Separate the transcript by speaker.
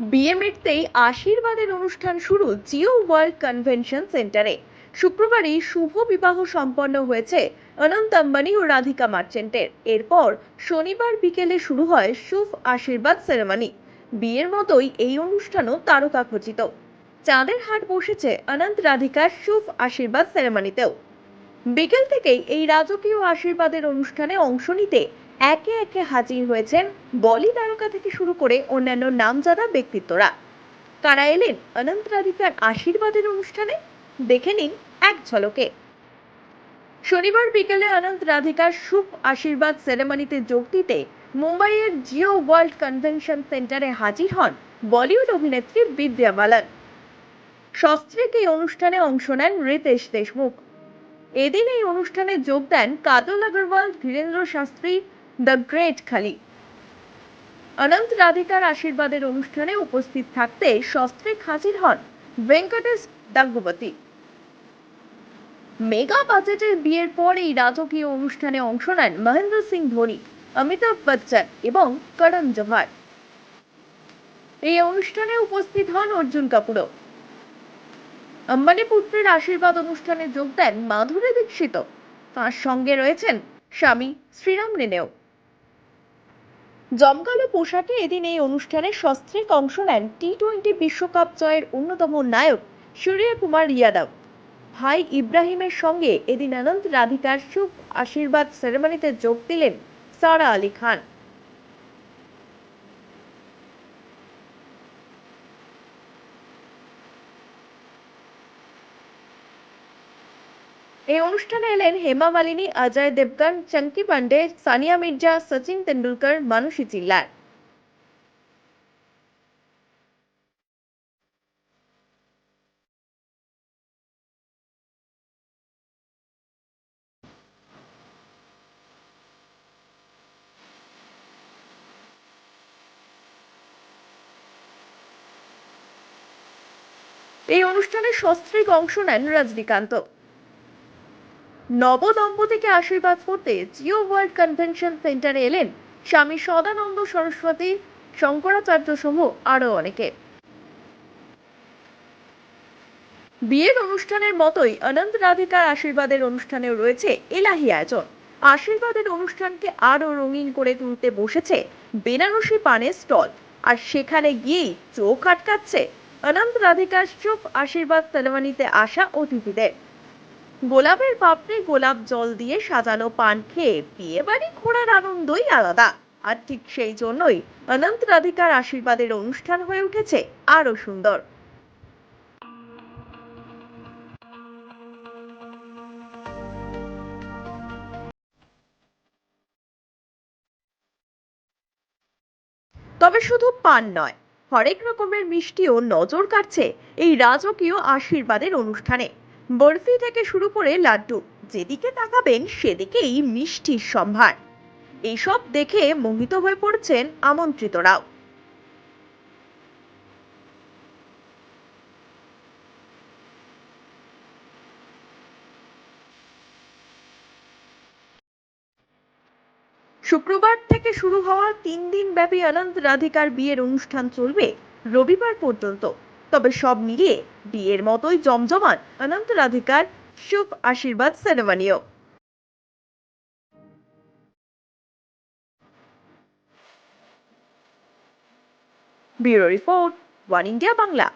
Speaker 1: বিয়ে আশীর্বাদের অনুষ্ঠান শুরু জিও ওয়ার্ল্ড কনভেনশন সেন্টারে। শুক্রবারই শুভ বিবাহ সম্পন্ন হয়েছে অনন্ত আম্বানি ও রাধিকা মার্চেন্টের। এরপর শনিবার বিকেলে শুরু হয় শুভ আশীর্বাদ সেরেমনি। বিয়ের মতোই এই অনুষ্ঠানও তারকা খচিত। চাঁদের হাট বসেছে অনন্ত রাধিকার শুভ আশীর্বাদ সেরেমনিতেও। বিকেল থেকেই এই রাজকীয় আশীর্বাদের অনুষ্ঠানে অংশ নিতে একে একে হাজির হয়েছেন বলি তারকা থেকে শুরু করে অন্যান্য নামজাদা ব্যক্তিত্বরা। কারা এলেন অনন্ত রাধিকার আশীর্বাদের অনুষ্ঠানে। দেখে নিন এক ঝলকে। শনিবার বিকেলে অনন্ত রাধিকার শুভ আশীর্বাদ সেরেমনিতে যোগ দিতে মুম্বাইয়ের জিও ওয়ার্ল্ড কনভেনশন সেন্টারে হাজির হন বলিউড অভিনেত্রী বিদ্যা বালান। সস্ত্রীক এই অনুষ্ঠানে অংশ নেন রিতেশ দেশমুখ। এদিন এই অনুষ্ঠানে যোগ দেন কাজল আগরওয়াল, ধীরেন্দ্র শাস্ত্রী দ্য গ্রেট খালি। অনন্ত রাধিকার আশীর্বাদের অনুষ্ঠানে উপস্থিত থাকতে সস্ত্রীক হাজির হন ভেঙ্কটেশ দাঙ্গবতী মেগা বাজেটের বিয়ের পর এই রাজকীয় অনুষ্ঠানে অংশ নেন মহেন্দ্র সিং ধোনি, অমিতাভ বচ্চন এবং করণ জোহর। এই অনুষ্ঠানে উপস্থিত হন অর্জুন কাপুরও। আম্বানি পুত্রের আশীর্বাদ অনুষ্ঠানে যোগ দেন মাধুরী দীক্ষিত। তার সঙ্গে রয়েছেন স্বামী শ্রীরাম রেনেও। জমকালো পোশাকে এদিন এই অনুষ্ঠানে সস্ত্রীক অংশ নেন টি টোয়েন্টি বিশ্বকাপ জয়ের অন্যতম নায়ক সূর্য কুমার ইয়াদব। ভাই ইব্রাহিমের সঙ্গে এদিন আনন্দ রাধিকার শুভ আশীর্বাদ সেরেমনিতে যোগ দিলেন সারা আলী খান। এই অনুষ্ঠানে এলেন হেমা মালিনী, অজয় দেবগন, চঙ্কি পান্ডে সানিয়া মির্জা, সচিন তেন্ডুলকর মানুষী চিল্লার। এই অনুষ্ঠানে সস্ত্রীক অংশ নেন রজনীকান্ত। নবদম্পতিকে আশীর্বাদ করতে জিও ওয়ার্ল্ড কনভেনশন সেন্টারে এলেন স্বামী সদানন্দ সরস্বতী, শঙ্করাচার্য সহ আরও অনেকে। বিয়ের অনুষ্ঠানের মতোই অনন্ত রাধিকার আশীর্বাদের অনুষ্ঠানেও রয়েছে এলাহি আয়োজন। আশীর্বাদের অনুষ্ঠানকে আরও রঙিন করে তুলতে বসেছে বেনারসি পানের স্টল। আর সেখানে গিয়েই চোখ আটকাচ্ছে অনন্ত রাধিকার চোখ আশীর্বাদ সেরেমনিতে আসা অতিথিদের। গোলাপের পাপড়ি গোলাপ জল দিয়ে সাজানো পান খেয়ে বিয়ে বাড়ি ঘোরার আনন্দই আলাদা। আর ঠিক সেই জন্যই অনন্ত রাধিকার আশীর্বাদের অনুষ্ঠান হয়ে উঠেছে আরও সুন্দর। তবে শুধু পান নয়, হরেক রকমের মিষ্টিও নজর কাটছে এই রাজকীয় আশীর্বাদের অনুষ্ঠানে। বরফি থেকে শুরু করে লাড্ডু, যেদিকে তাকাবেন সেদিকেই মিষ্টির সম্ভার। এইসব দেখে মোহিত হয়ে পড়ছেন আমন্ত্রিতরাও। শুক্রবার থেকে শুরু হওয়া তিন দিন ব্যাপী অনন্ত রাধিকার বিয়ের অনুষ্ঠান চলবে রবিবার পর্যন্ত। তবে সব মিলিয়ে বিয়ের মতোই জমজমান অনন্ত রাধিকার, শুভ আশীর্বাদ সেরেমনিও। Bureau report, one India Bangla.